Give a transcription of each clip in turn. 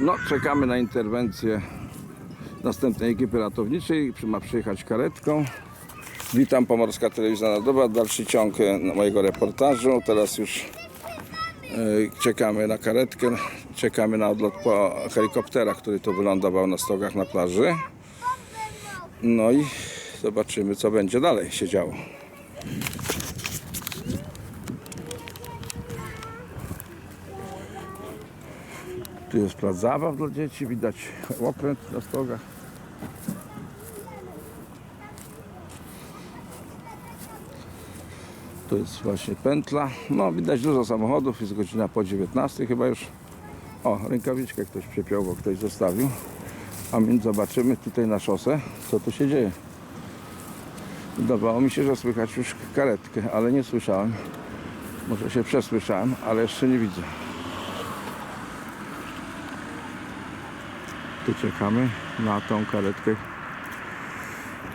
No, czekamy na interwencję następnej ekipy ratowniczej. Ma przyjechać karetką. Witam, Pomorska Telewizja Narodowa. Dalszy ciąg e, mojego reportażu. Teraz już e, czekamy na karetkę. Czekamy na odlot po helikoptera, który tu wylądował na stogach na plaży. No i zobaczymy, co będzie dalej się działo. Tu jest plac zabaw dla dzieci, widać okręt na stogach. Tu jest właśnie pętla. No widać dużo samochodów, jest godzina po 19 chyba już. O, rękawiczkę ktoś przypiął, bo ktoś zostawił. A więc zobaczymy tutaj na szosę, co tu się dzieje. Wydawało mi się, że słychać już karetkę, ale nie słyszałem. Może się przesłyszałem, ale jeszcze nie widzę. Tu czekamy na tą karetkę.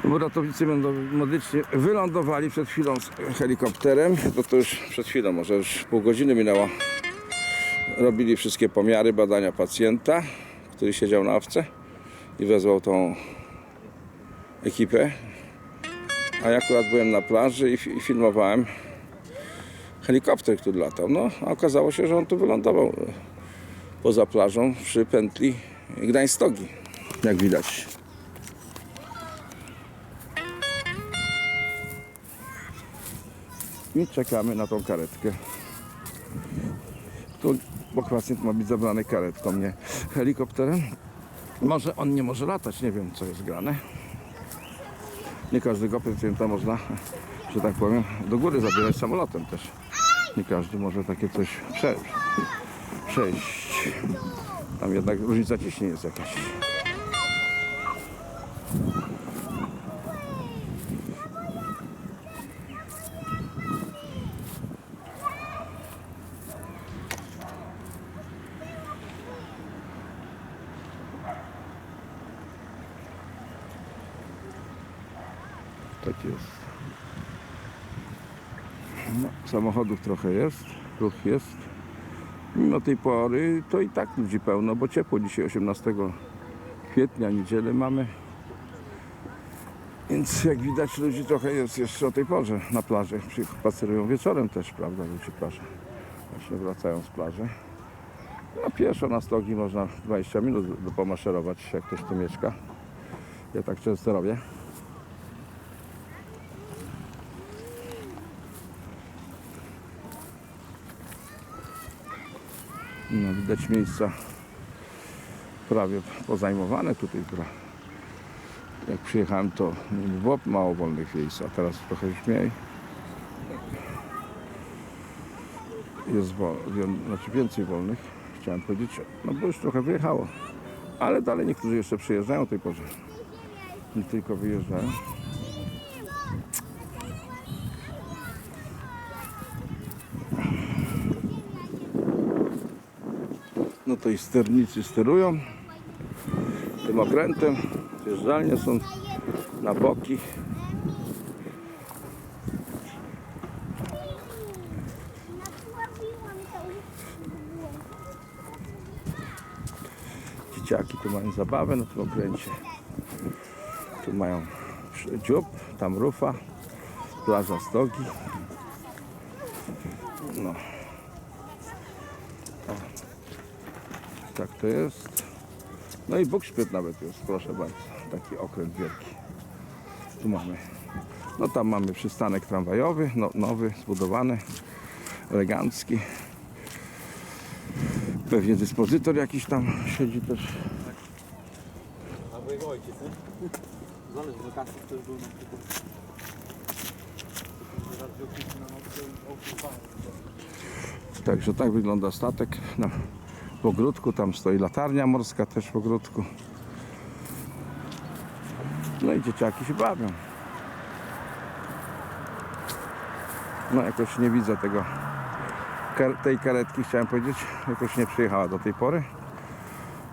Bo ratownicy będą medycznie wylądowali przed chwilą z helikopterem. No to już przed chwilą, może już pół godziny minęło. Robili wszystkie pomiary, badania pacjenta, który siedział na awce i wezwał tą ekipę. A ja akurat byłem na plaży i, i filmowałem helikopter, który latał. No, a okazało się, że on tu wylądował e, poza plażą przy pętli Gdańsk-Stogi, jak widać. I czekamy na tą karetkę. Tu, bo pacjent ma być zabrany karetką, nie helikopterem. Może on nie może latać, nie wiem co jest grane. Nie każdego pacjenta można, że tak powiem, do góry zabierać samolotem też. Nie każdy może takie coś prze, przejść. Tam jednak różnica ciśnienia jest jakaś. Tak jest. No, samochodów trochę jest, ruch jest. Mimo tej pory to i tak ludzi pełno, bo ciepło dzisiaj 18 kwietnia, niedzielę mamy. Więc jak widać ludzi trochę jest jeszcze o tej porze na plaży. Spacerują wieczorem też, prawda, ludzie plaże. Właśnie wracają z plaży. No pieszo na stogi można 20 minut do- pomaszerować, jak ktoś tu mieszka. Ja tak często robię. No, widać miejsca prawie pozajmowane tutaj. Jak przyjechałem, to było mało wolnych miejsc, a teraz trochę już mniej. Jest znaczy więcej wolnych, chciałem powiedzieć, no bo już trochę wyjechało. Ale dalej niektórzy jeszcze przyjeżdżają o tej porze. Nie tylko wyjeżdżają. I sternicy sterują tym okrętem. Zjeżdżalnie są na boki. Dzieciaki tu mają zabawę na tym okręcie. Tu mają dziób, tam rufa, plaża stogi. No. O. Tak to jest. No i Bóg nawet jest, proszę bardzo. Taki okręt wielki. Tu mamy. No tam mamy przystanek tramwajowy, no, nowy, zbudowany, elegancki. Pewnie dyspozytor jakiś tam siedzi też. Albo jego ojciec, nie? Zależy, kasy też był na przykład. Także tak wygląda statek na w ogródku. Tam stoi latarnia morska też w ogródku. No i dzieciaki się bawią. No jakoś nie widzę tego tej karetki chciałem powiedzieć. Jakoś nie przyjechała do tej pory.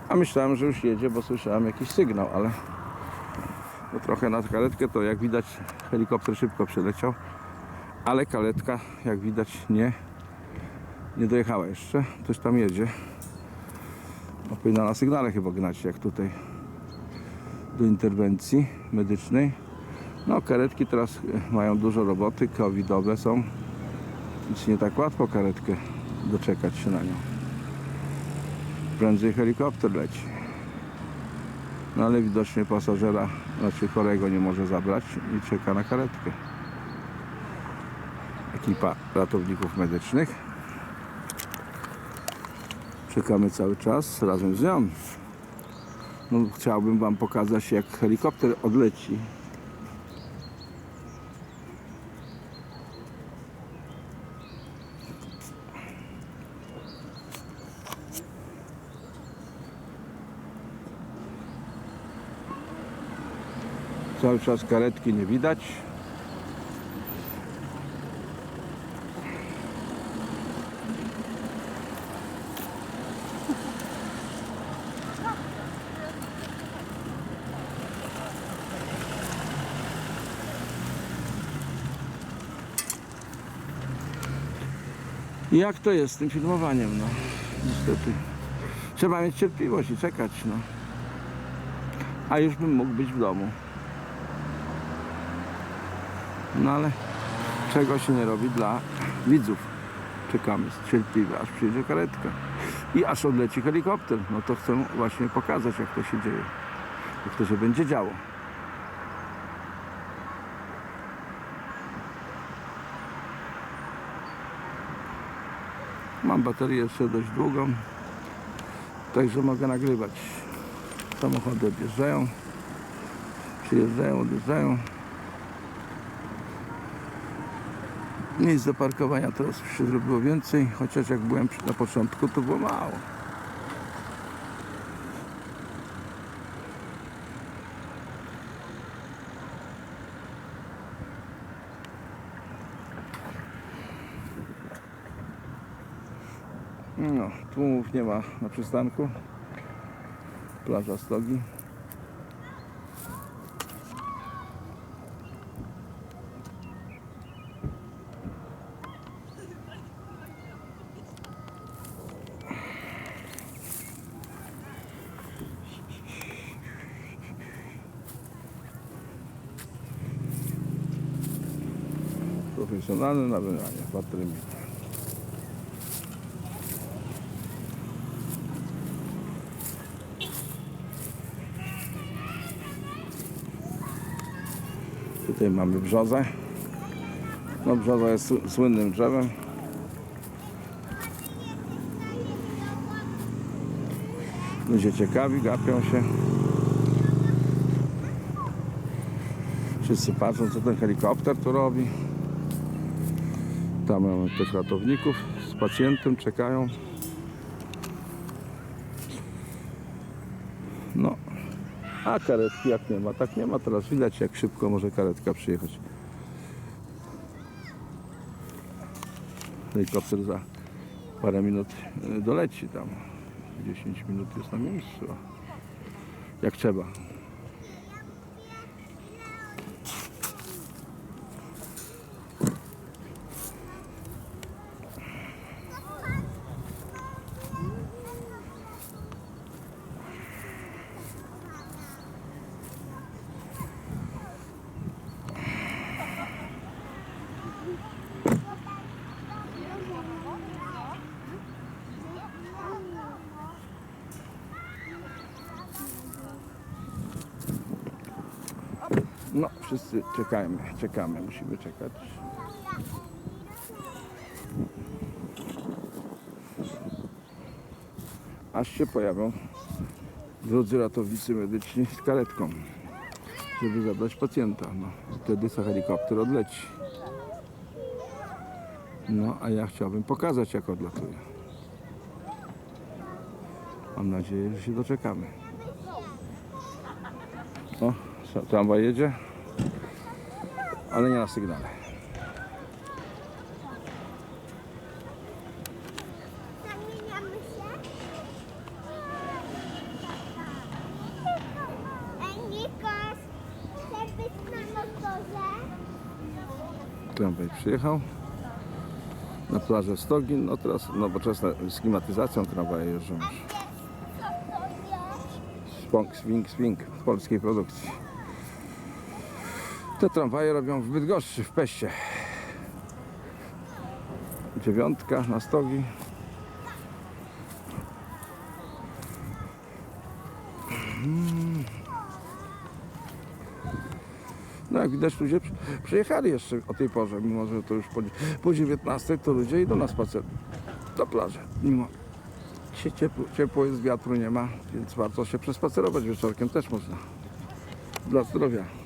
A myślałem, że już jedzie, bo słyszałem jakiś sygnał, ale no trochę na karetkę to jak widać helikopter szybko przyleciał. Ale karetka jak widać nie nie dojechała jeszcze, ktoś tam jedzie. No, powinna na sygnale chyba gnać, jak tutaj do interwencji medycznej. No, karetki teraz e, mają dużo roboty, covidowe są. Więc nie tak łatwo karetkę doczekać się na nią. Prędzej helikopter leci. No ale widocznie pasażera, znaczy chorego nie może zabrać i czeka na karetkę. Ekipa ratowników medycznych. Czekamy cały czas razem z nią. No, chciałbym Wam pokazać, jak helikopter odleci. Cały czas karetki nie widać. Jak to jest z tym filmowaniem, no. Niestety. Trzeba mieć cierpliwość i czekać, no. A już bym mógł być w domu. No ale czego się nie robi dla widzów. Czekamy cierpliwie, aż przyjedzie karetka. I aż odleci helikopter. No to chcę właśnie pokazać, jak to się dzieje. Jak to się będzie działo. Mam baterię jeszcze dość długą, także mogę nagrywać. Samochody odjeżdżają, przyjeżdżają, odjeżdżają. Miejsc do parkowania teraz się zrobiło więcej, chociaż jak byłem na początku to było mało. No, tłumów nie ma na przystanku. Plaża Stogi. Profesjonalne nawiązanie, baterii. Tutaj mamy brzozę. No brzoza jest słynnym drzewem. Ludzie ciekawi, gapią się. Wszyscy patrzą, co ten helikopter tu robi. Tam mamy tych ratowników z pacjentem, czekają. No, a karetki jak nie ma, tak nie ma. Teraz widać jak szybko może karetka przyjechać. Helikopter za parę minut y, doleci tam. 10 minut jest na miejscu. Jak trzeba. No, wszyscy czekajmy, czekamy, musimy czekać. Aż się pojawią drodzy ratownicy medyczni z karetką, żeby zabrać pacjenta. No, wtedy za helikopter odleci. No, a ja chciałbym pokazać, jak odlatuje. Mam nadzieję, że się doczekamy. O, tramwaj jedzie, ale nie na sygnale. Tramwaj przyjechał na plażę Stogin. No teraz nowoczesne z klimatyzacją tramwaje jeżdżą już. Spong, swing, swing polskiej produkcji. Te tramwaje robią w Bydgoszczy, w Peście. Dziewiątka na stogi. No jak widać ludzie przy- przyjechali jeszcze o tej porze, mimo że to już po, po 19 to ludzie idą na spacer do plaży. Mimo się ciepło, ciepło jest, wiatru nie ma, więc warto się przespacerować wieczorkiem też można. Dla zdrowia.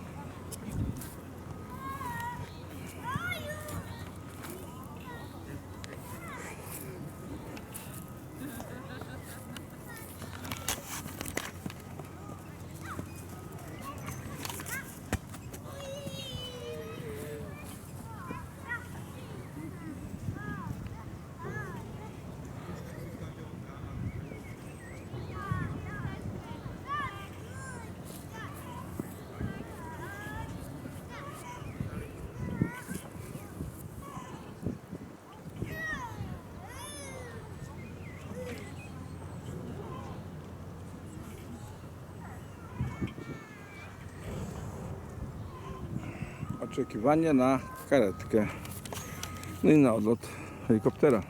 Oczekiwanie na karetkę. No i na odlot helikoptera.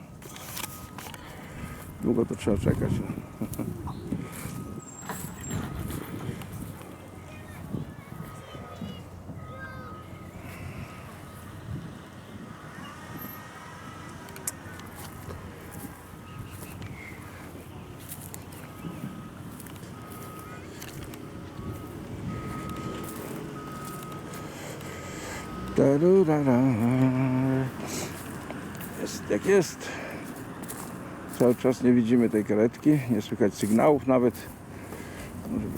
Długo to trzeba czekać. Jest jak jest. Cały czas nie widzimy tej karetki, nie słychać sygnałów nawet.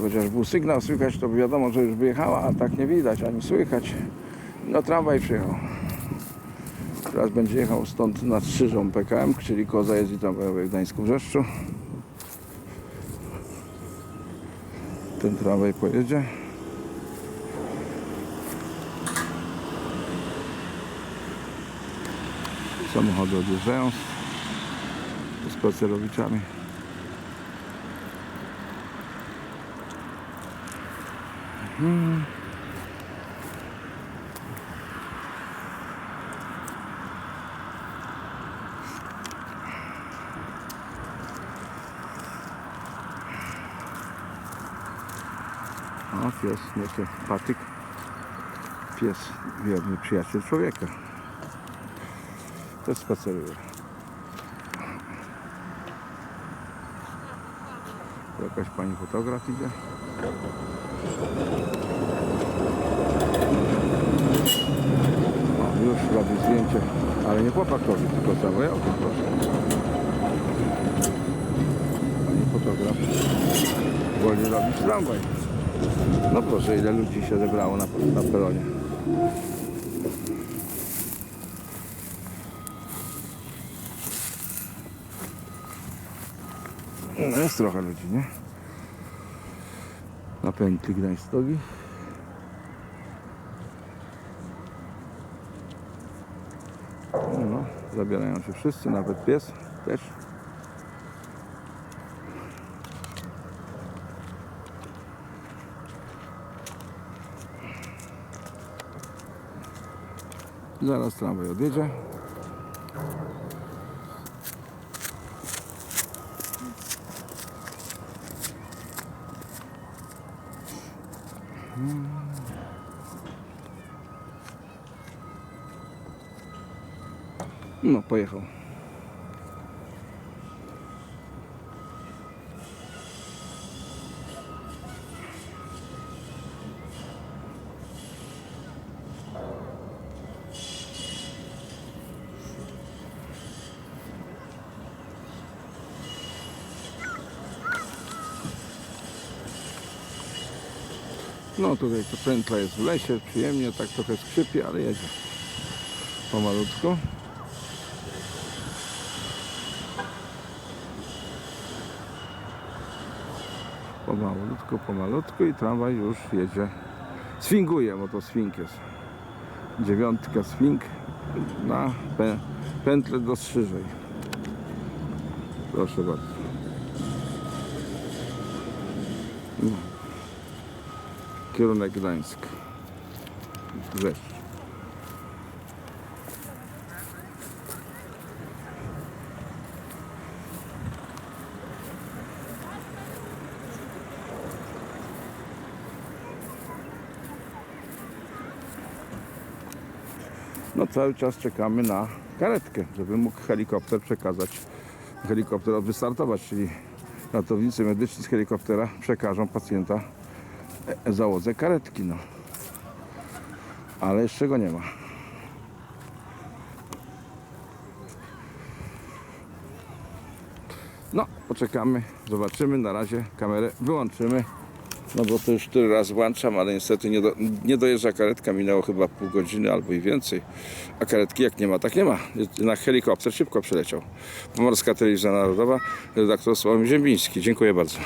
Chociaż był sygnał słychać, to wiadomo, że już wyjechała, a tak nie widać ani słychać. No tramwaj przyjechał. Teraz będzie jechał stąd nad Strzyżą PKM, czyli koło zajezdni tramwajowej w Gdańsku Brzeszczu. Ten tramwaj pojedzie. Samochody odjeżdżają z spacerowiczami. Mhm. O, pies, niesie patyk. Pies, wierny przyjaciel człowieka. Też spaceruje. Tu Jakaś pani fotograf idzie. O, już robi zdjęcie, ale nie chłopakowi, tylko tramwajowi, proszę. Pani fotograf woli robić tramwaj. No proszę, ile ludzi się zebrało na, na peronie. No jest trochę ludzi, nie? Na pętli Gdańsk-Stogi. No, zabierają się wszyscy, nawet pies też. Zaraz tramwaj odjedzie. No, pojechał. No tutaj to pętla jest w lesie, przyjemnie, tak trochę skrzypi, ale jedzie pomalutku. Pomalutku, pomalutku i tramwaj już jedzie. Swinguje, bo to swing jest. Dziewiątka swing na pę pętlę do Strzyżej. Proszę bardzo. Kierunek Gdańsk. Rzecz. Cały czas czekamy na karetkę, żeby mógł helikopter przekazać, helikopter wystartować, czyli ratownicy medyczni z helikoptera przekażą pacjenta e, załodze karetki, no. Ale jeszcze go nie ma. No, poczekamy, zobaczymy, na razie kamerę wyłączymy. No bo to już który raz włączam, ale niestety nie, do, nie dojeżdża karetka, minęło chyba pół godziny albo i więcej. A karetki jak nie ma, tak nie ma. Na helikopter szybko przyleciał. Pomorska Telewizja Narodowa, redaktor Sławomir Ziembiński. Dziękuję bardzo.